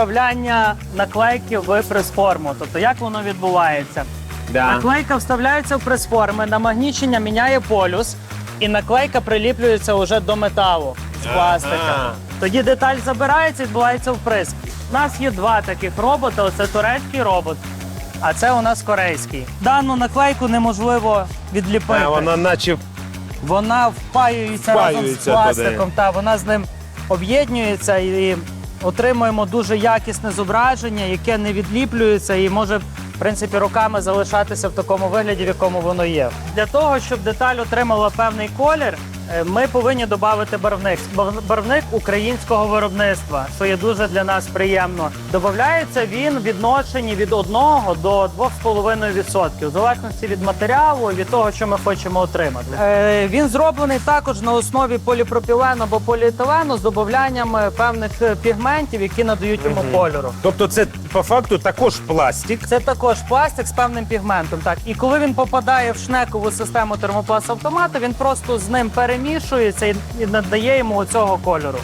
вставляння наклейки в прес-форму. Тобто, як воно відбувається? Да. Наклейка вставляється в прес-форми, намагнічення міняє полюс, і наклейка приліплюється вже до металу з пластика. Ага. Тоді деталь забирається, відбувається вприск. У нас є два таких роботи: оце турецький робот, а це у нас корейський. Дану наклейку неможливо відліпити. А, вона наче Вона впаюється, разом з Впаюється пластиком. Та вона з ним об'єднується і отримуємо дуже якісне зображення, яке не відліплюється і може. В принципі, роками залишатися в такому вигляді, в якому воно є. Для того, щоб деталь отримала певний колір, ми повинні додати барвник. Барвник українського виробництва, що є дуже для нас приємно. Додається він в відношенні від 1 до 2,5%, в залежності від матеріалу і від того, що ми хочемо отримати. Е, він зроблений також на основі поліпропілену або поліетилену з додаванням е, певних е, пігментів, які надають йому кольору. Тобто це по факту також пластик. Це також пластик з певним пігментом. Так, і коли він попадає в шнекову систему термопласт автомата, він просто з ним перемішується і, надає йому цього кольору.